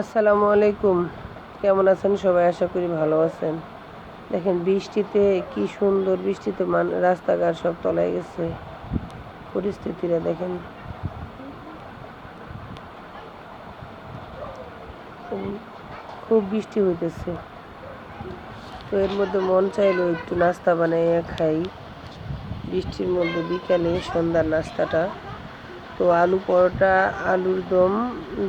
আসসালামু আলাইকুম। কেমন আছেন সবাই? আশা করি ভালো আছেন। দেখেন, বৃষ্টিতে কি সুন্দর বৃষ্টিতে মান রাস্তাঘাট সব তলায় গেছে। পরিস্থিতিটা দেখেন। খুব বৃষ্টি হইতেছে। তো এর মধ্যে মন চাইলো একটু নাস্তা বানাইয়া খাই। বৃষ্টির মধ্যে বিকালে সন্ধ্যার নাস্তাটা। তো আলু পরোটা, আলুর দম,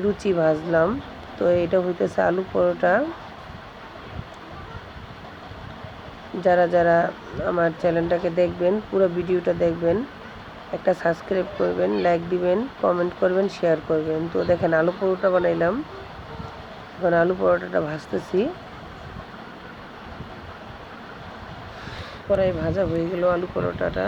লুচি ভাজলাম। তো এটা হইতেছে আলু পরোটা। যারা যারা আমার চ্যানেলটাকে দেখবেন, পুরো ভিডিওটা দেখবেন, একটা সাবস্ক্রাইব করবেন, লাইক দিবেন, কমেন্ট করবেন, শেয়ার করবেন। তো দেখেন, আলু পরোটা বানাইলাম। এখন আলু পরোটাটা ভাজতেছি। কড়াই ভাজা হয়ে গেল আলু পরোটাটা।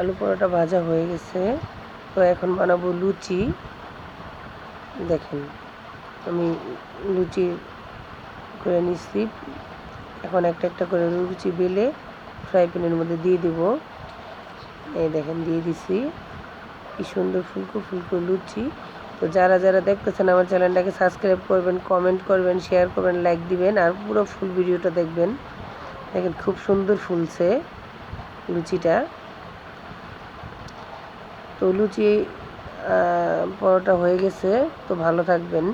আলু পরোটা ভাজা হয়ে গেছে। তো এখন বানাবো লুচি। দেখেন, আমি লুচি করে নিচ্ছি। এখন একটা একটা করে লুচি বেলে ফ্রাই প্যানের মধ্যে দিয়ে দিব। এই দেখেন, দিয়ে দিছি। কি সুন্দর ফুলকো ফুলকো লুচি। তো যারা যারা দেখতেছেন আমার চ্যানেলটাকে সাবস্ক্রাইব করবেন, কমেন্ট করবেন, শেয়ার করবেন, লাইক দিবেন, আর পুরো ফুল ভিডিওটা দেখবেন। দেখেন, খুব সুন্দর ফুলছে লুচিটা। তো লুচি পরোটা হয়ে গেছে তো ভালো থাকবেন।